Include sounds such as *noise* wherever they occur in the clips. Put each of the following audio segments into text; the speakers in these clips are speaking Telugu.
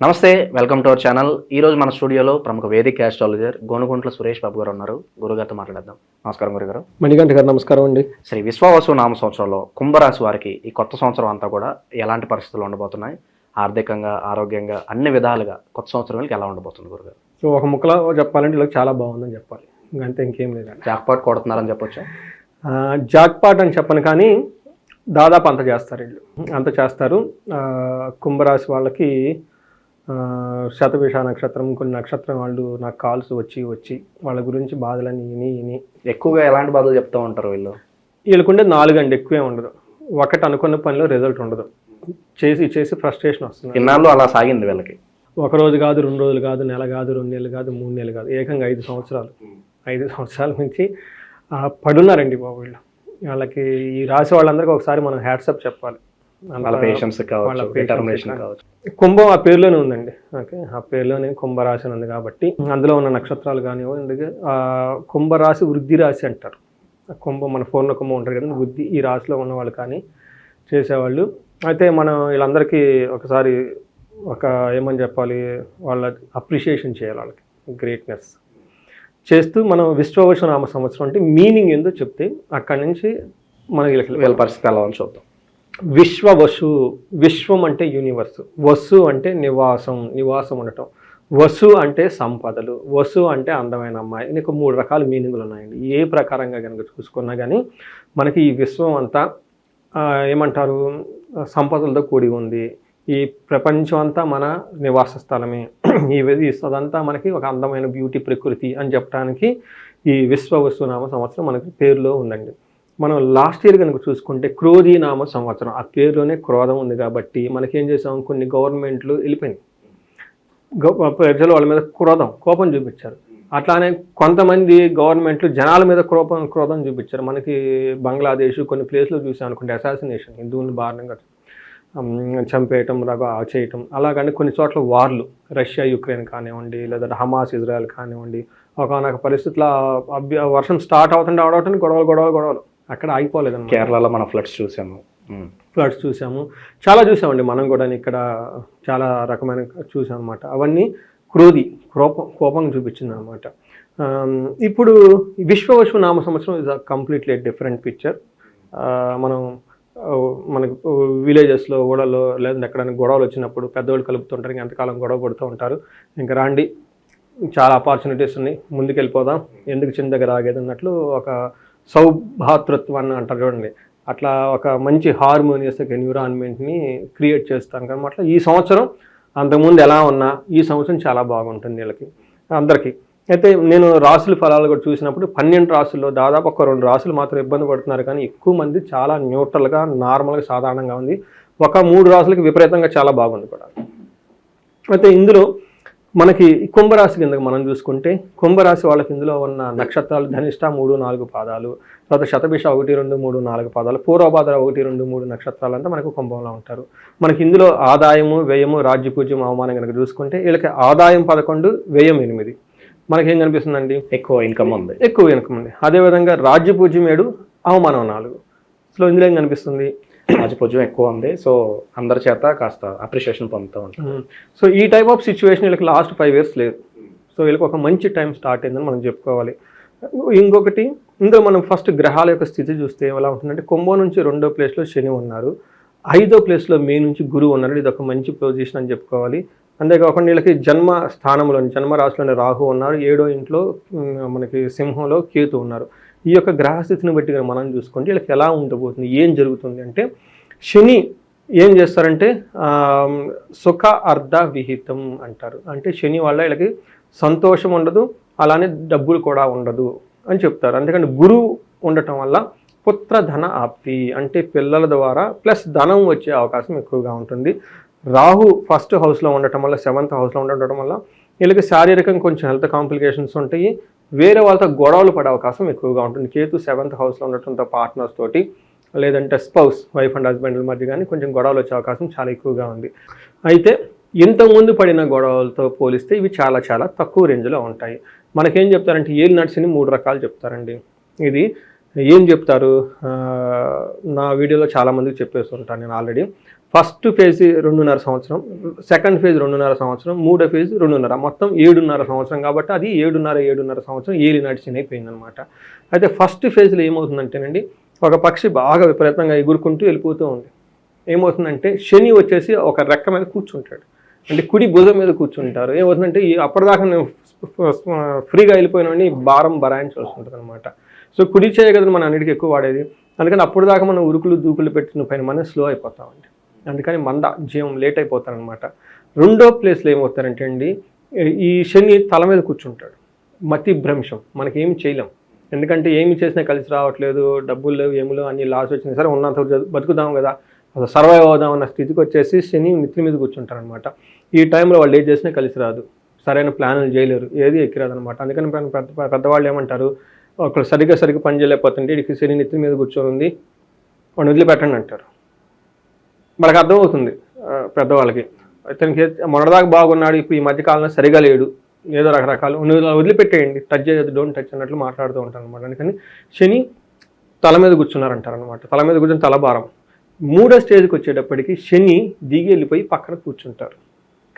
నమస్తే వెల్కమ్ టు అవర్ ఛానల్. ఈ రోజు మన స్టూడియోలో ప్రముఖ వేదిక ఆస్ట్రాలజర్ గోనుగుంట్ల సురేష్ బాబు గారు ఉన్నారు. గురుగారితో మాట్లాడదాం. నమస్కారం గురుగారు. మణికంఠ గారు నమస్కారం అండి. శ్రీ విశ్వావసు నామ సంవత్సరంలో కుంభరాశి వారికి ఈ కొత్త సంవత్సరం అంతా కూడా ఎలాంటి పరిస్థితులు ఉండబోతున్నాయి? ఆర్థికంగా ఆరోగ్యంగా అన్ని విధాలుగా కొత్త సంవత్సరం ఎలా ఉండబోతుంది గురుగారు? సో ఒక ముక్కలో చెప్పాలంటే ఇలా చాలా బాగుందని చెప్పాలి. ఇంకంతే ఇంకేం లేదండి. జాక్పాట్ కొడుతున్నారని చెప్పొచ్చు? జాక్పాట్ అని చెప్పను కానీ దాదాపు అంత చేస్తారు వీళ్ళు. అంత చేస్తారు. కుంభరాశి వాళ్ళకి శతభిష నక్షత్రం కొన్ని నక్షత్రం వాళ్ళు నాకు కాల్స్ వచ్చి వచ్చి వాళ్ళ గురించి బాధలని ఇని ఇని ఎక్కువగా ఎలాంటి బాధలు చెప్తూ ఉంటారు వీళ్ళు? వీళ్ళకుండే నాలుగు అండి ఎక్కువే ఉండదు. ఒకటి అనుకున్న పనిలో రిజల్ట్ ఉండదు. చేసి చేసి ఫ్రస్ట్రేషన్ వస్తుంది. ఇన్నాళ్ళు అలా సాగింది వీళ్ళకి? ఒక రోజు కాదు రెండు రోజులు కాదు నెల కాదు రెండు నెలలు కాదు మూడు నెలలు కాదు ఏకంగా ఐదు సంవత్సరాలు. ఐదు సంవత్సరాల నుంచి పడున్నారండి బాబు వీళ్ళు. వాళ్ళకి ఈ రాసి వాళ్ళందరికీ ఒకసారి మనం హ్యాట్సప్ చెప్పాలి. వాళ్ళ పేషెన్స్ కావచ్చు డిటర్మినేషన్ కుంభం ఆ పేరులోనే ఉందండి. ఓకే ఆ పేరులోనే కుంభరాశి అని ఉంది కాబట్టి అందులో ఉన్న నక్షత్రాలు కానివ్వండి ఆ కుంభరాశి వృద్ధి రాశి అంటారు. కుంభం మన ఫోన్లో కుంభం ఉంటారు కదా వృద్ధి ఈ రాశిలో ఉన్న వాళ్ళు కానీ చేసేవాళ్ళు. అయితే మనం వీళ్ళందరికీ ఒకసారి ఒక ఏమని చెప్పాలి వాళ్ళ అప్రిషియేషన్ చేయాలి వాళ్ళకి గ్రేట్నెస్ చేస్తూ మనం విశ్వవశ నామ సంవత్సరం అంటే మీనింగ్ ఏందో చెప్తే అక్కడి నుంచి మన వీళ్ళకి వీళ్ళ పరిస్థితి ఎలా చూద్దాం. విశ్వ వసు విశ్వం అంటే యూనివర్స్ వసు అంటే నివాసం నివాసం ఉండటం. వసు అంటే సంపదలు వసు అంటే అందమైన అమ్మాయి. నీకు మూడు రకాల మీనింగులు ఉన్నాయండి. ఏ ప్రకారంగా కనుక చూసుకున్నా కానీ మనకి ఈ విశ్వం అంతా ఏమంటారు సంపదలతో కూడి ఉంది. ఈ ప్రపంచం అంతా మన నివాస స్థలమే. ఈ వెది అదంతా మనకి ఒక అందమైన బ్యూటీ ప్రకృతి అని చెప్పడానికి ఈ విశ్వ వస్తునామ సంవత్సరం మనకి పేరులో ఉందండి. మనం లాస్ట్ ఇయర్ కనుక చూసుకుంటే క్రోధీ నామ సంవత్సరం. ఆ పేరులోనే క్రోధం ఉంది కాబట్టి మనకేం చేసాం కొన్ని గవర్నమెంట్లు వెళ్ళిపోయినాయి. గవ- ప్రజలు వాళ్ళ మీద క్రోధం కోపం చూపించారు. అట్లానే కొంతమంది గవర్నమెంట్లు జనాల మీద క్రోపం క్రోధం చూపించారు. మనకి బంగ్లాదేశ్ కొన్ని ప్లేస్లో చూసాం అనుకుంటే అసాసినేషన్ హిందువులను బారణంగా చంపేయటం లాగా చేయటం. అలాగని కొన్ని చోట్ల వార్లు రష్యా యుక్రెయిన్ కానివ్వండి లేదా హమాస్ ఇజ్రాయెల్ కానివ్వండి. ఒకనొక పరిస్థితుల అభ్య వర్షం స్టార్ట్ అవుతుంటే ఆడవటం గొడవలు గొడవలు గొడవలు. అక్కడ ఆగిపోలేదన్నమాట. కేరళలో మన ఫ్లడ్స్ చూసాము. ఫ్లడ్స్ చూసాము. చాలా చూసామండి మనం కూడా ఇక్కడ చాలా రకమైన చూసాం అనమాట అవన్నీ క్రోధి కోపం కోపం చూపించింది అనమాట ఇప్పుడు విశ్వవశు నామ సంవత్సరం is a completely different picture మనం మనకు విలేజెస్లో ఓడల్లో లేదంటే ఎక్కడైనా గొడవలు వచ్చినప్పుడు పెద్దవాళ్ళు కలుపుతుంటారు ఇంకా ఎంతకాలం గొడవ పడుతూ ఉంటారు. ఇంకా రాండి చాలా ఆపర్చునిటీస్ ఉన్నాయి ముందుకు వెళ్ళిపోదాం ఎందుకు చిన్న దగ్గర ఆగేది అన్నట్లు ఒక సౌభాతృత్వాన్ని అంటారు చూడండి. అట్లా ఒక మంచి హార్మోనియస్ ఎన్విరాన్మెంట్ని క్రియేట్ చేస్తాను కానీ ఈ సంవత్సరం అంతకుముందు ఎలా ఉన్నా ఈ సంవత్సరం చాలా బాగుంటుంది వీళ్ళకి అందరికీ. అయితే నేను రాసుల ఫలాలు కూడా చూసినప్పుడు పన్నెండు రాసుల్లో దాదాపు ఒక రెండు రాసులు మాత్రం ఇబ్బంది పడుతున్నారు కానీ ఎక్కువ మంది చాలా న్యూట్రల్గా నార్మల్గా సాధారణంగా ఉంది. ఒక మూడు రాసులకి విపరీతంగా చాలా బాగుంది కూడా. అయితే ఇందులో మనకి కుంభరాశి కింద మనం చూసుకుంటే కుంభరాశి వాళ్ళకి ఇందులో ఉన్న నక్షత్రాలు ధనిష్ట మూడు నాలుగు పాదాలు తర్వాత శతభిష ఒకటి రెండు మూడు నాలుగు పాదాలు పూర్వభాద్ర ఒకటి రెండు మూడు నక్షత్రాలు అంతా మనకు కుంభంలో ఉంటారు. మనకి ఇందులో ఆదాయము వ్యయము రాజ్యపూజ్యం అవమానం కనుక చూసుకుంటే వీళ్ళకి ఆదాయం పదకొండు వ్యయం ఎనిమిది. మనకేం కనిపిస్తుందండి? ఎక్కువ ఇన్కమ్ ఉంది. ఎక్కువ ఇన్కమ్ ఉంది. అదేవిధంగా రాజ్యపూజ్యం ఏడు అవమానం నాలుగు. సో ఇందులో ఏం కనిపిస్తుంది? రాజపూజ్యం ఎక్కువ ఉంది. సో అందరి చేత కాస్త అప్రిషియేషన్ పొందుతూ ఉంటాం. సో ఈ టైప్ ఆఫ్ సిచ్యువేషన్ వీళ్ళకి లాస్ట్ ఫైవ్ ఇయర్స్ లేదు. సో వీళ్ళకి ఒక మంచి టైం స్టార్ట్ అయిందని మనం చెప్పుకోవాలి. ఇంకొకటి ఇందులో మనం ఫస్ట్ గ్రహాల యొక్క స్థితి చూస్తే ఎలా ఉంటుందంటే కుంభం నుంచి రెండో ప్లేస్లో శని ఉన్నారు. ఐదో ప్లేస్లో మే నుంచి గురువు ఉన్నారు. ఇది ఒక మంచి పొజిషన్ అని చెప్పుకోవాలి. అంతేకాకుండా వీళ్ళకి జన్మ స్థానంలోని జన్మ రాశిలోని రాహు ఉన్నారు. ఏడో ఇంట్లో మనకి సింహంలో కేతు ఉన్నారు. ఈ యొక్క గ్రహస్థితిని బట్టి కనుక మనం చూసుకుంటే వీళ్ళకి ఎలా ఉండబోతుంది ఏం జరుగుతుంది అంటే శని ఏం చేస్తారంటే సుఖ అర్ధ విహితం అంటారు. అంటే శని వల్ల వీళ్ళకి సంతోషం ఉండదు అలానే డబ్బులు కూడా ఉండదు అని చెప్తారు. అందుకని గురువు ఉండటం వల్ల పుత్ర ధన ఆప్తి అంటే పిల్లల ద్వారా ప్లస్ ధనం వచ్చే అవకాశం ఎక్కువగా ఉంటుంది. రాహు ఫస్ట్ హౌస్లో ఉండటం వల్ల సెవెంత్ హౌస్లో ఉండటం వల్ల వీళ్ళకి శారీరకంగా కొంచెం హెల్త్ కాంప్లికేషన్స్ ఉంటాయి. వేరే వాళ్ళతో గొడవలు పడే అవకాశం ఎక్కువగా ఉంటుంది. కేతు సెవెంత్ హౌస్లో ఉండటంతో పార్ట్నర్స్ తోటి లేదంటే స్పౌస్ వైఫ్ అండ్ హస్బెండ్ల మధ్య కానీ కొంచెం గొడవలు వచ్చే అవకాశం చాలా ఎక్కువగా ఉంది. అయితే ఇంతకుముందు పడిన గొడవలతో పోలిస్తే ఇవి చాలా చాలా తక్కువ రేంజ్లో ఉంటాయి. మనకేం చెప్తారంటే ఏలు నడిచిని మూడు రకాలు చెప్తారండి. ఇది ఏం చెప్తారు? నా వీడియోలో చాలామందికి చెప్పేస్తుంటాను చెప్పేసి ఉంటాను నేను ఆల్రెడీ. ఫస్ట్ ఫేజ్ రెండున్నర సంవత్సరం సెకండ్ ఫేజ్ రెండున్నర సంవత్సరం మూడో ఫేజ్ రెండున్నర మొత్తం ఏడున్నర సంవత్సరం కాబట్టి అది ఏడున్నర ఏడున్నర సంవత్సరం ఏలి నడిచిన అయిపోయిందనమాట అయితే ఫస్ట్ ఫేజ్లో ఏమవుతుందంటేనండి ఒక పక్షి బాగా విపరీతంగా ఎగురుకుంటూ వెళ్ళిపోతూ ఉంది. ఏమవుతుందంటే శని వచ్చేసి ఒక రెక్క మీద కూర్చుంటాడు. అంటే కుడి భుజం మీద కూర్చుంటారు. ఏమవుతుందంటే అప్పటిదాకా నేను ఫ్రీగా వెళ్ళిపోయినవని భారం భరాయించాల్సి ఉంటుంది అనమాట సో కుడి చేయ కదా మనం అన్నిటికీ ఎక్కువ వాడేది. అందుకని అప్పుడు దాకా మనం ఉరుకులు దూకులు పెట్టిన పైన మనం స్లో అయిపోతామండి. అందుకని మంద జీవం లేట్ అయిపోతారనమాట. రెండో ప్లేస్లో ఏమవుతారంటే అండి ఈ శని తల మీద కూర్చుంటాడు. మతి భ్రంశం మనకి చేయలేం. ఎందుకంటే ఏమి చేసినా కలిసి రావట్లేదు డబ్బులు లేవు ఏమి లేవు అన్ని లాస్ వచ్చినా సరే ఉన్నంత బతుకుదాం కదా. అసలు సర్వైవ్ అవుదాం అన్న స్థితికి వచ్చేసి శని మిత్రి మీద కూర్చుంటారనమాట. ఈ టైంలో వాళ్ళు ఏం చేసినా కలిసి రాదు. సరైన ప్లాన్లు చేయలేరు ఏది ఎక్కిరాదనమాట అందుకని పెద్ద- పెద్దవాళ్ళు ఏమంటారు ఒకళ్ళు సరిగ్గా సరిగ్గా పని చేయలేకపోతుంటే ఇడికి శని నెత్తి మీద కూర్చొని ఉంది. వాడిని వదిలిపెట్టండి అంటారు. మనకు అర్థమవుతుంది పెద్దవాళ్ళకి. ఇతనికి మొన్నదాకా బాగున్నాడు ఇప్పుడు ఈ మధ్య కాలంలో సరిగా లేడు. ఏదో రకరకాలు. వదిలిపెట్టేయండి టచ్ చేయదు డోంట్ టచ్ అన్నట్లు మాట్లాడుతూ ఉంటాను అనమాట అందుకని శని తల మీద కూర్చున్నారంటారనమాట తల మీద కూర్చొని తల భారం. మూడో స్టేజ్కి వచ్చేటప్పటికి శని దిగి వెళ్ళిపోయి పక్కన కూర్చుంటారు.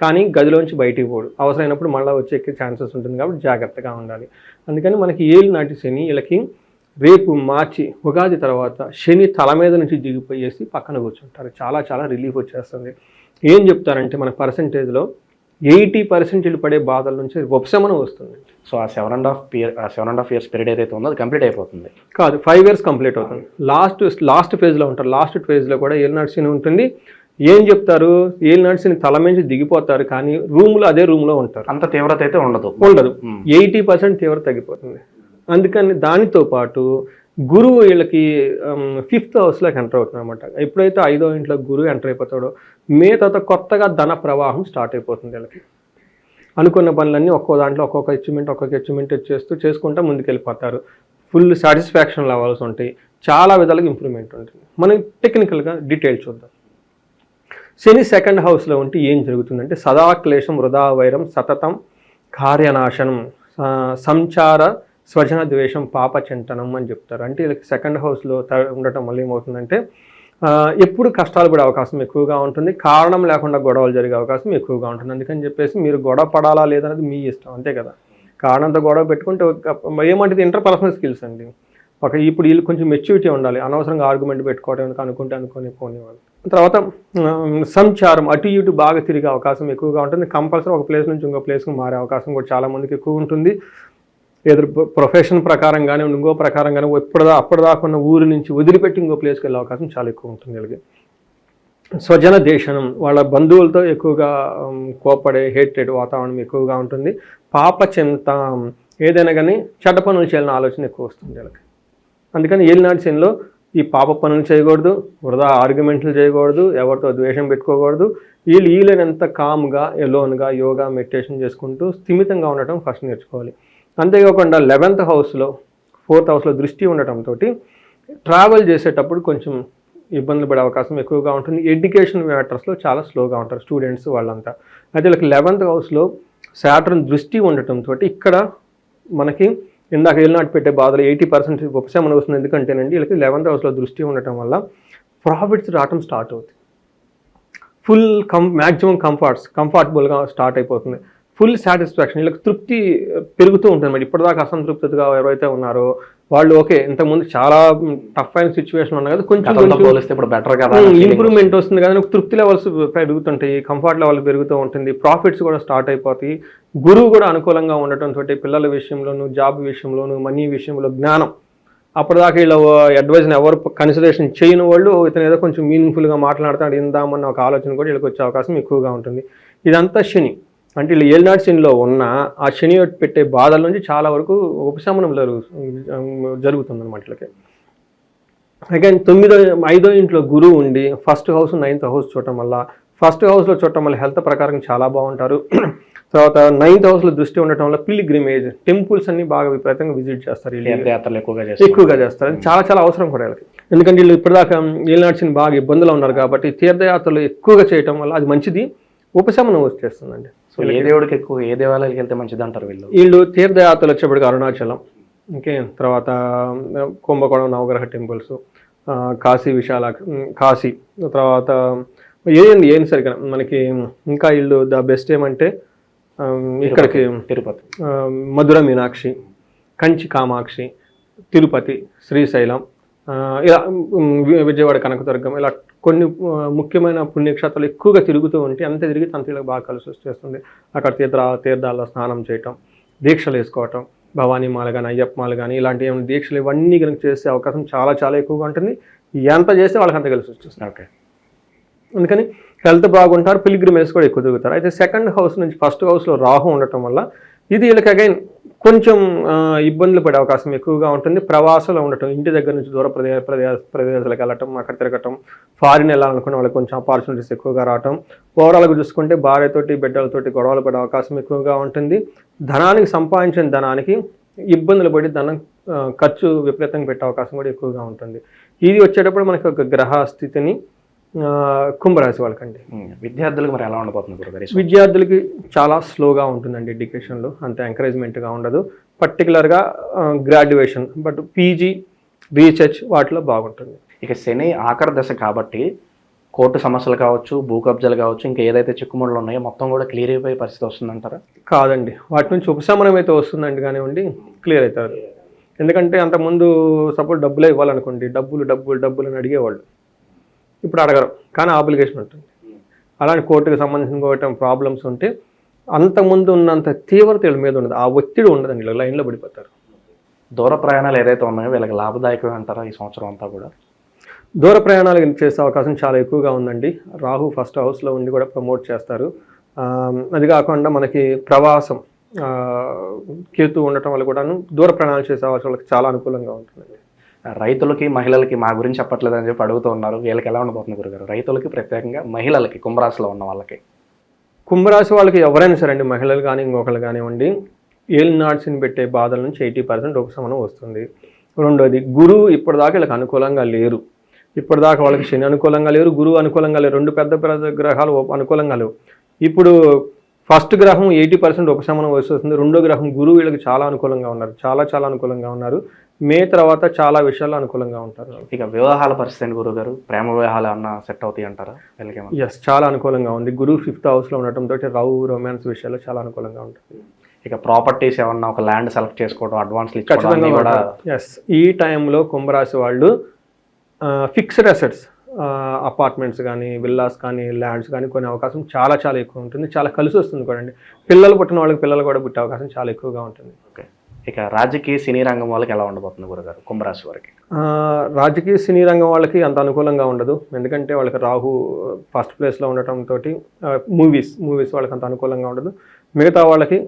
కానీ గదిలోంచి బయటికి పోడు. అవసరమైనప్పుడు మళ్ళీ వచ్చే ఛాన్సెస్ ఉంటుంది కాబట్టి జాగ్రత్తగా ఉండాలి. అందుకని మనకి ఏళ్ళు నాటి శని వీళ్ళకి రేపు మార్చి ఉగాది తర్వాత శని తల మీద నుంచి దిగిపోయేసి పక్కన కూర్చుంటారు. చాలా చాలా రిలీఫ్ వచ్చేస్తుంది. ఏం చెప్తారంటే మన పర్సంటేజ్లో ఎయిటీ పర్సెంటేజ్ పడే బాధల నుంచి ఉపశమనం వస్తుంది. సో ఆ సెవెన్ అండ్ హాఫ్ ఇయర్ ఆ seven and half years period ఏదైతే ఉందో అది కంప్లీట్ అయిపోతుంది. కాదు ఫైవ్ ఇయర్స్ కంప్లీట్ అవుతుంది. లాస్ట్ లాస్ట్ ఫేజ్లో ఉంటారు. లాస్ట్ ఫేజ్లో కూడా ఏల్ నడిచిన ఉంటుంది. ఏం చెప్తారు? ఏల్ నడిచిన తల నుంచి దిగిపోతారు కానీ రూమ్లో అదే రూమ్లో ఉంటారు. అంత తీవ్రత అయితే ఉండదు. ఉండదు. ఎయిటీ పర్సెంట్ తీవ్రత తగ్గిపోతుంది. అందుకని దానితో పాటు గురువు వీళ్ళకి ఫిఫ్త్ హౌస్లోకి ఎంటర్ అవుతుంది అనమాట ఎప్పుడైతే ఐదో ఇంట్లో గురువు ఎంటర్ అయిపోతాడో మే తర్వాత కొత్తగా ధన ప్రవాహం స్టార్ట్ అయిపోతుంది వీళ్ళకి. అనుకున్న పనులన్నీ ఒక్కో దాంట్లో ఒక్కొక్క అచీవ్మెంట్ ఒక్కొక్క అచీవ్మెంట్ చేసుకుంటూ చేసుకుంటూ ముందుకెళ్ళిపోతారు. ఫుల్ సాటిస్ఫాక్షన్ లెవెల్స్ ఉంటాయి. చాలా విధాలుగా ఇంప్రూవ్మెంట్ ఉంటుంది. మనం టెక్నికల్గా డీటెయిల్ చూద్దాం. శని సెకండ్ హౌస్లో ఉంటే ఏం జరుగుతుందంటే సదా క్లేశం వృధా వైరం సతతం కార్యనాశనం సంచార స్వజన ద్వేషం పాప చింతనం అని చెప్తారు. అంటే వీళ్ళకి సెకండ్ హౌస్లో ఉండటం వల్ల ఏమవుతుందంటే ఎప్పుడు కష్టాలు పడే అవకాశం ఎక్కువగా ఉంటుంది. కారణం లేకుండా గొడవలు జరిగే అవకాశం ఎక్కువగా ఉంటుంది. అందుకని చెప్పేసి మీరు గొడవ పడాలా లేదనేది మీ ఇష్టం. అంతే కదా. కారణంతో గొడవ పెట్టుకుంటే ఏమంటే ఇంటర్పర్సనల్ స్కిల్స్ అండి. ఒక ఇప్పుడు వీళ్ళు కొంచెం మెచ్యూరిటీ ఉండాలి. అనవసరంగా ఆర్గ్యుమెంట్ పెట్టుకోవడం అనుకుంటే అనుకొని పోనివ్వాలి తర్వాత సంచారం అటు ఇటు బాగా తిరిగే అవకాశం ఎక్కువగా ఉంటుంది. కంపల్సరీ ఒక ప్లేస్ నుంచి ఇంకో ప్లేస్కి మారే అవకాశం కూడా చాలామందికి ఎక్కువ ఉంటుంది. ఎదురు ప్రొఫెషన్ ప్రకారం కానీ ఇంకో ప్రకారం కానీ ఎప్పుడుదా అప్పటిదాకా ఉన్న ఊరి నుంచి వదిలిపెట్టి ఇంకో ప్లేస్కి వెళ్ళే అవకాశం చాలా ఎక్కువ ఉంటుంది వీళ్ళకి. స్వజన దేశనం వాళ్ళ బంధువులతో ఎక్కువగా కోపడే హేటెడ్ వాతావరణం ఎక్కువగా ఉంటుంది. పాప చింత ఏదైనా కానీ చెడ్డ పనులు చేయాలని ఆలోచన ఎక్కువ వస్తుంది వీళ్ళకి. అందుకని ఏలినాటి శనిలో ఈ పాప పనులు చేయకూడదు వృధా ఆర్గ్యుమెంట్లు చేయకూడదు ఎవరితో ద్వేషం పెట్టుకోకూడదు. వీళ్ళు వీలైనంత కామ్గా ఎలోన్గా యోగా మెడిటేషన్ చేసుకుంటూ స్థిమితంగా ఉండటం ఫస్ట్ నేర్చుకోవాలి. అంతేకాకుండా లెవెన్త్ హౌస్లో ఫోర్త్ హౌస్లో దృష్టి ఉండటంతో ట్రావెల్ చేసేటప్పుడు కొంచెం ఇబ్బందులు పడే అవకాశం ఎక్కువగా ఉంటుంది. ఎడ్యుకేషన్ మ్యాటర్స్లో చాలా స్లోగా ఉంటారు స్టూడెంట్స్ వాళ్ళంతా. అయితే వీళ్ళకి లెవెన్త్ హౌస్లో శాటర్న్ దృష్టి ఉండటంతో ఇక్కడ మనకి ఇందాక ఏళ్ళనాటి పెట్టే బాధలు ఎయిటీ పర్సెంట్ ఉపశమనం వస్తుంది. ఎందుకంటేనండి వీళ్ళకి లెవెన్త్ హౌస్లో దృష్టి ఉండటం వల్ల ప్రాఫిట్స్ రావటం స్టార్ట్ అవుతుంది. ఫుల్ కం మ్యాక్సిమం కంఫర్ట్స్ కంఫర్టబుల్గా స్టార్ట్ అయిపోతుంది. ఫుల్ సాటిస్ఫాక్షన్ వీళ్ళకి తృప్తి పెరుగుతూ ఉంటుంది. మరి ఇప్పటిదాకా అసంతృప్తిగా ఎవరైతే ఉన్నారో వాళ్ళు ఓకే ఇంతకుముందు చాలా టఫ్ అయిన సిచ్యువేషన్ ఉన్నా కదా కొంచెం పోలిస్తే ఇప్పుడు బెటర్ కదా ఇంప్రూవ్మెంట్ వస్తుంది కదా తృప్తి లెవెల్స్ పెరుగుతుంటాయి కంఫర్ట్ లెవెల్ పెరుగుతూ ఉంటుంది ప్రాఫిట్స్ కూడా స్టార్ట్ అయిపోతాయి. గురువు కూడా అనుకూలంగా ఉండటం తోటి పిల్లల విషయంలోను జాబ్ విషయంలోను మనీ విషయంలో జ్ఞానం. అప్పటిదాకా వీళ్ళ అడ్వైజ్ని ఎవరు కన్సిడరేషన్ చేయని వాళ్ళు ఇతను ఏదో కొంచెం మీనింగ్ఫుల్గా మాట్లాడతాడు ఇందామన్న ఒక ఆలోచన కూడా వీళ్ళకి వచ్చే అవకాశం ఎక్కువగా ఉంటుంది. ఇదంతా శని. అంటే వీళ్ళు ఏళ్ళనాటి శనిలో ఉన్న ఆ శని పెట్టే బాధల నుంచి చాలా వరకు ఉపశమనం జరుగు జరుగుతుంది అనమాట వీళ్ళకి. అగైన్ తొమ్మిదో ఐదో ఇంట్లో గురువు ఉండి ఫస్ట్ హౌస్ నైన్త్ హౌస్ చూడటం వల్ల ఫస్ట్ హౌస్లో చూడటం వల్ల హెల్త్ ప్రకారం చాలా బాగుంటారు. *clears throat* తర్వాత నైన్త్ హౌస్లో దృష్టి ఉండటం వల్ల పిలిగ్రిమేజ్ టెంపుల్స్ అన్ని బాగా విపరీతంగా విజిట్ చేస్తారు. తీర్థయాత్రలు ఎక్కువగా చేస్తారు. ఎక్కువగా చేస్తారు. అది చాలా చాలా అవసరం కూడా వీళ్ళకి. ఎందుకంటే వీళ్ళు ఇప్పటిదాకా వీళ్ళు నడిచిన బాగా ఇబ్బందులు ఉన్నారు కాబట్టి తీర్థయాత్రలు ఎక్కువగా చేయటం వల్ల అది మంచిది. ఉపశమనం వచ్చేస్తుందండి. సో ఏ దేవుడికి ఎక్కువ ఏ దేవాలయానికి వెళ్తే మంచిది అంటారు వీళ్ళు? వీళ్ళు తీర్థయాత్రలు వచ్చేప్పటికి అరుణాచలం ఓకే? తర్వాత కుంభకోణం నవగ్రహ టెంపుల్స్ కాశీ విశాల కాశీ. తర్వాత ఏంది ఏంది సరిగ్గా? మనకి ఇంకా ఇల్లు ద బెస్ట్ ఏమంటే ఇక్కడికి తిరుపతి మధుర మీనాక్షి కంచి కామాక్షి తిరుపతి శ్రీశైలం ఇలా విజయవాడ కనకదుర్గం ఇలా కొన్ని ముఖ్యమైన పుణ్యక్షేత్రాలు ఎక్కువగా తిరుగుతూ ఉంటే అంత తిరిగి తంత్రిలకు బాగా కలిసి వచ్చేస్తుంది అక్కడ తీర్థ తీర్థాల్లో స్నానం చేయటం దీక్షలు వేసుకోవటం భవానీ మాల కానీ అయ్యప్ప మాల కానీ ఇలాంటి ఏమైనా దీక్షలు ఇవన్నీ కనుక చేసే అవకాశం చాలా చాలా ఎక్కువగా ఉంటుంది. ఎంత చేస్తే వాళ్ళకి అంత కలిసి వచ్చేస్తుంది ఓకే. అందుకని హెల్త్ బాగుంటారు పిలిగ్రిమేజ్ కూడా ఎక్కువ తిరుగుతారు. అయితే సెకండ్ హౌస్ నుంచి ఫస్ట్ హౌస్లో రాహు ఉండటం వల్ల ఇది వీళ్ళకి అగైన్ కొంచెం ఇబ్బందులు పడే అవకాశం ఎక్కువగా ఉంటుంది. ప్రవాసంలో ఉండటం ఇంటి దగ్గర నుంచి దూర ప్రదేశ ప్రదేశ ప్రదేశాలకు వెళ్ళటం అక్కడ తిరగటం ఫారిన్ వెళ్ళాలనుకున్న వాళ్ళకి కొంచెం ఆపర్చునిటీస్ ఎక్కువగా రావటం. ఓవరాల్గా చూసుకుంటే భార్యతోటి బిడ్డలతోటి గొడవలు పడే అవకాశం ఎక్కువగా ఉంటుంది. ధనానికి సంపాదించిన ధనానికి ఇబ్బందులు పడి ధనం ఖర్చు విపరీతంగా పెట్టే అవకాశం కూడా ఎక్కువగా ఉంటుంది. ఇది వచ్చేటప్పుడు మనకి ఒక గ్రహ స్థితిని కుంభరాశి వాళ్ళకండి. విద్యార్థులకు మరి ఎలా ఉండబోతుంది గురుగారు? విద్యార్థులకి చాలా స్లోగా ఉంటుందండి ఎడ్యుకేషన్లో అంత ఎంకరేజ్మెంట్గా ఉండదు. పర్టికులర్గా గ్రాడ్యుయేషన్ బట్ పీజీ రీసెర్చ్ వాటిలో బాగుంటుంది. ఇక శని ఆఖరి దశ కాబట్టి కోర్టు సమస్యలు కావచ్చు భూ కబ్జాలు కావచ్చు ఇంకా ఏదైతే చిక్కుముళ్ళు ఉన్నాయో మొత్తం కూడా క్లియర్ అయిపోయే పరిస్థితి వస్తుందంటారా? కాదండి. వాటి నుంచి ఉపశమనం అయితే వస్తుందండి కానివ్వండి క్లియర్ అవుతారు. ఎందుకంటే అంతకుముందు సపోజ్ డబ్బులే ఇవ్వాలనుకోండి డబ్బులు డబ్బులు డబ్బులు అని అడిగేవాళ్ళు. ఇప్పుడు అడగరు. కానీ ఆబ్లిగేషన్ ఉంటుంది. అలాంటి కోర్టుకు సంబంధించిన ఒకటి ప్రాబ్లమ్స్ ఉంటే అంతకుముందు ఉన్నంత తీవ్రత వీళ్ళ మీద ఉండదు ఆ ఒత్తిడి ఉండదండి వీళ్ళు లైన్లో పడిపోతారు. దూర ప్రయాణాలు ఏదైతే ఉన్నాయో వీళ్ళకి లాభదాయకమే అంటారా ఈ సంవత్సరం అంతా కూడా? దూర ప్రయాణాలు చేసే అవకాశం చాలా ఎక్కువగా ఉందండి. రాహు ఫస్ట్ హౌస్లో ఉండి కూడా ప్రమోట్ చేస్తారు. అది కాకుండా మనకి ప్రవాసం కేతు ఉండటం వల్ల కూడాను దూర ప్రయాణాలు చేసే వాళ్ళకి చాలా అనుకూలంగా ఉంటుందండి రైతులకి మహిళలకి మా గురించి చెప్పట్లేదని చెప్పి అడుగుతూ ఉన్నారు. వీళ్ళకి ఎలా ఉండబోతుంది గురుగారు? రైతులకి ప్రత్యేకంగా మహిళలకి కుంభరాశిలో ఉన్న వాళ్ళకి. కుంభరాశి వాళ్ళకి ఎవరైనా సరే అండి మహిళలు కానీ ఇంకొకరు కానివ్వండి ఏల్ నాట్స్ని పెట్టే బాధల నుంచి ఎయిటీ పర్సెంట్ ఉపశమనం వస్తుంది. రెండోది గురువు ఇప్పటిదాకా వీళ్ళకి అనుకూలంగా లేరు. ఇప్పటిదాకా వాళ్ళకి శని అనుకూలంగా లేరు గురువు అనుకూలంగా లేరు. రెండు పెద్ద పెద్ద గ్రహాలు అనుకూలంగా లేవు. ఇప్పుడు ఫస్ట్ గ్రహం ఎయిటీ పర్సెంట్ ఉపశమనం వస్తుంది. రెండో గ్రహం గురువు వీళ్ళకి చాలా అనుకూలంగా ఉన్నారు. చాలా చాలా అనుకూలంగా ఉన్నారు. మే తర్వాత చాలా విషయాల్లో అనుకూలంగా ఉంటారు. ఇక వివాహాల పరిస్థితి ఏంటి గురుగారు ప్రేమ వివాహాలు అన్న సెట్ అవుతాయి అంటారా? వీళ్ళకి? ఎస్ చాలా అనుకూలంగా ఉంది. గురువు ఫిఫ్త్ హౌస్లో ఉండటంతో లవ్ రొమాన్స్ విషయాల్లో చాలా అనుకూలంగా ఉంటుంది. ఇక ప్రాపర్టీస్ ఏమన్నా ఒక ల్యాండ్ సెలెక్ట్ చేసుకోవడం అడ్వాన్స్లు ఇచ్చుకోవడం ఖచ్చితంగా కూడా ఎస్ ఈ టైంలో కుంభరాశి వాళ్ళు ఫిక్స్డ్ అసెట్స్ అపార్ట్మెంట్స్ కానీ విల్లాస్ కానీ ల్యాండ్స్ కానీ కొనే అవకాశం చాలా చాలా ఎక్కువ ఉంటుంది. చాలా కలిసి వస్తుంది కూడా పిల్లలు పుట్టిన వాళ్ళకి పిల్లలు కూడా పుట్టే అవకాశం చాలా ఎక్కువగా ఉంటుంది. ఓకే ఇక రాజకీయ సినీ రంగం వాళ్ళకి ఎలా ఉండబోతుంది గురుగారు? కుంభరాశి వారికి. రాజకీయ సినీ రంగం వాళ్ళకి అంత అనుకూలంగా ఉండదు. ఎందుకంటే వాళ్ళకి రాహు ఫస్ట్ ప్లేస్లో ఉండటంతో మూవీస్ మూవీస్ వాళ్ళకి అంత అనుకూలంగా ఉండదు. మిగతా వాళ్ళకి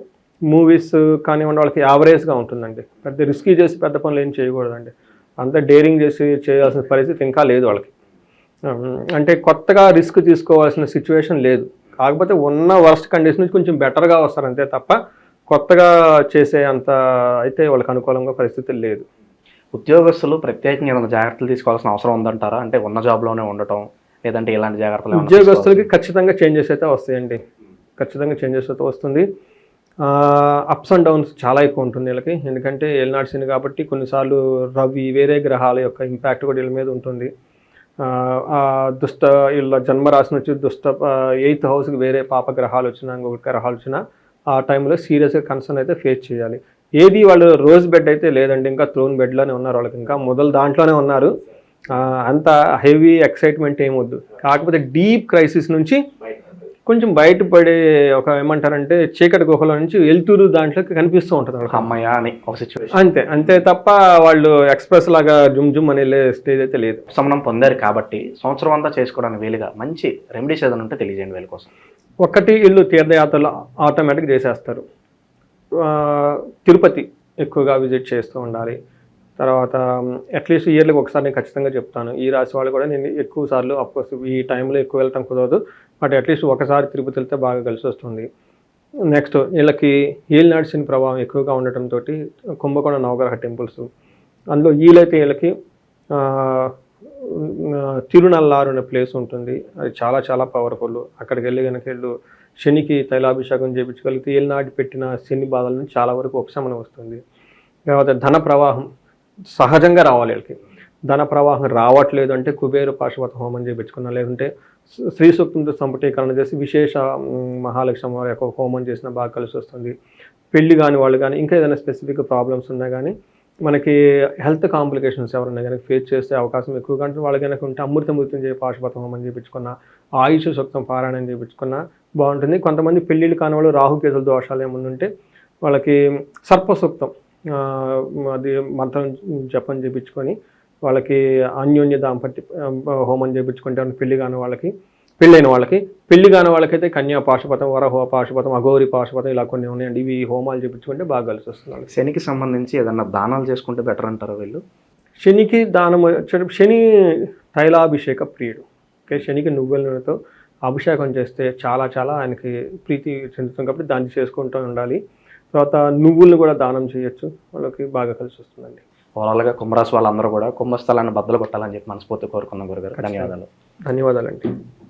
మూవీస్ కానివ్వండి వాళ్ళకి యావరేజ్గా ఉంటుందండి. పెద్ద రిస్కీ చేసి పెద్ద పనులు ఏం చేయకూడదండి. అంత డేరింగ్ చేసి చేయాల్సిన పరిస్థితి ఇంకా లేదు వాళ్ళకి. అంటే కొత్తగా రిస్క్ తీసుకోవాల్సిన సిచ్యువేషన్ లేదు. కాకపోతే ఉన్న వర్స్ట్ కండిషన్ నుంచి కొంచెం బెటర్గా వస్తారు అంతే తప్ప కొత్తగా చేసే అంత అయితే వాళ్ళకి అనుకూలంగా పరిస్థితి లేదు. ఉద్యోగస్తులు ప్రత్యేకంగా ఏమైనా జాగ్రత్తలు తీసుకోవాల్సిన అవసరం ఉందంటారా? అంటే ఉన్న జాబ్లోనే ఉండటం లేదంటే ఇలాంటి జాగ్రత్తలు ఉద్యోగస్తులకి ఖచ్చితంగా చేంజెస్ అయితే వస్తాయండి. ఖచ్చితంగా చేంజెస్ అయితే వస్తుంది. అప్స్ అండ్ డౌన్స్ చాలా ఎక్కువ ఉంటుంది వీళ్ళకి. ఎందుకంటే ఎల్నాడ్సింది కాబట్టి కొన్నిసార్లు రవి వేరే గ్రహాల యొక్క ఇంపాక్ట్ కూడా వీళ్ళ మీద ఉంటుంది. దుష్ట వీళ్ళ జన్మరాశి నుంచి దుష్ట ఎయిత్ హౌస్కి వేరే పాప గ్రహాలు వచ్చినా ఇంకొక గ్రహాలు వచ్చినా ఆ టైంలో సీరియస్గా కన్సర్న్ అయితే ఫేస్ చేయాలి. ఏది వాళ్ళు రోజ్ బెడ్ అయితే లేదండి ఇంకా థ్రోన్ బెడ్లోనే ఉన్నారు వాళ్ళకి. ఇంకా మొదలు దాంట్లోనే ఉన్నారు. అంత హెవీ ఎక్సైట్మెంట్ ఏమొద్దు కాకపోతే డీప్ క్రైసిస్ నుంచి కొంచెం బయటపడే ఒక ఏమంటారంటే చీకటి గుహలో నుంచి వెళ్తూరు దాంట్లోకి కనిపిస్తూ ఉంటుంది వాళ్ళకి. అమ్మాయ అని ఒక సిచ్యువేషన్ అంతే అంతే తప్ప వాళ్ళు ఎక్స్ప్రెస్ లాగా జుమ్ జుమ్ అని వెళ్ళే స్టేజ్ అయితే లేదు. ఉపశమనం పొందారు కాబట్టి సంవత్సరం అంతా చేసుకోవడానికి వీలుగా మంచి రెమెడీస్ ఏదైనా ఉంటే తెలియజేయండి వీళ్ళ కోసం. ఒకటి ఇల్లు తీర్థయాత్రలు ఆటోమేటిక్ చేసేస్తారు. తిరుపతి ఎక్కువగా విజిట్ చేస్తూ ఉండాలి. తర్వాత అట్లీస్ట్ ఇయర్లకు ఒకసారి నేను ఖచ్చితంగా చెప్తాను. ఈ రాశి వాళ్ళు కూడా నేను ఎక్కువ సార్లు అఫ్కోర్స్ ఈ టైంలో ఎక్కువ వెళ్ళటం కుదరదు. బట్ అట్లీస్ట్ ఒకసారి తిరుపతి వెళ్తే బాగా కలిసి వస్తుంది. నెక్స్ట్ వీళ్ళకి ఏలినాడు శని ప్రభావం ఎక్కువగా ఉండటంతో కుంభకోణ నవగ్రహ టెంపుల్స్. అందులో వీలైతే వీళ్ళకి తిరునల్లారు అనే ప్లేస్ ఉంటుంది. అది చాలా చాలా పవర్ఫుల్ అక్కడికి వెళ్ళి కనుక వెళ్ళు శనికి తైలాభిషేకం చేయించగలిగితే ఏలినాటి పెట్టిన శని బాధల నుంచి చాలా వరకు ఉపశమనం వస్తుంది. లేకపోతే ధన ప్రవాహం సహజంగా రావాలి వీళ్ళకి. ధన ప్రవాహం రావట్లేదు అంటే కుబేర పాశుపత హోమం చేయించుకున్నా లేకుంటే శ్రీ- సూక్తంతో సంపుటీకరణ చేసి విశేష మహాలక్ష్మి వారి యొక్క హోమం చేసిన బాగా కలిసి వస్తుంది. పెళ్ళి కాని వాళ్ళు కానీ ఇంకా ఏదైనా స్పెసిఫిక్ ప్రాబ్లమ్స్ ఉన్నా కానీ మనకి హెల్త్ కాంప్లికేషన్స్ ఎవరైనా కనుక ఫేస్ చేసే అవకాశం ఎక్కువగా అంటే వాళ్ళు కనుక ఉంటే అమృత చేయ పాశుపత హోమం చెప్పించుకున్న ఆయుష్ సూక్తం పారాయణం చేయించుకున్న బాగుంటుంది. కొంతమంది పెళ్ళిళ్ళు కాని వాళ్ళు రాహుకేతుల దోషాలు ఏమన్నా ఉంటే వాళ్ళకి సర్పసూక్తం అది మంత్రం జపం చేయించుకొని వాళ్ళకి అన్యోన్య దాంపత్య హోమం చేయించుకుంటే పెళ్ళి పెళ్ళి కాని వాళ్ళకి పెళ్ళైన వాళ్ళకి పెళ్ళి కాని వాళ్ళకైతే కన్యా పాశుపతం వరహో పాశుపతం అఘోరి పాశుపతం ఇలా కొన్ని ఉన్నాయండి. ఇవి హోమాలు చేయించుకుంటే బాగా కలిసి వస్తుంది వాళ్ళకి. శనికి సంబంధించి ఏదన్నా దానాలు చేసుకుంటే బెటర్ అంటారు వీళ్ళు? శనికి దానం శని తైలాభిషేక ప్రియుడు. ఓకే శనికి నువ్వుల నూనెతో అభిషేకం చేస్తే చాలా చాలా ఆయనకి ప్రీతి చెందుతుంది కాబట్టి దాన్ని చేసుకుంటూ ఉండాలి. తర్వాత నువ్వులను కూడా దానం చేయొచ్చు. వాళ్ళకి బాగా కలిసి వస్తుందండి. ఓవరాల్గా కుంభరాశి వాళ్ళందరూ కూడా కుంభస్థలాన్ని బద్దలు కొట్టాలని చెప్పి మనస్ఫూర్తి కోరుకున్నాం గురుగారు. ధన్యవాదాలు. ధన్యవాదాలండి.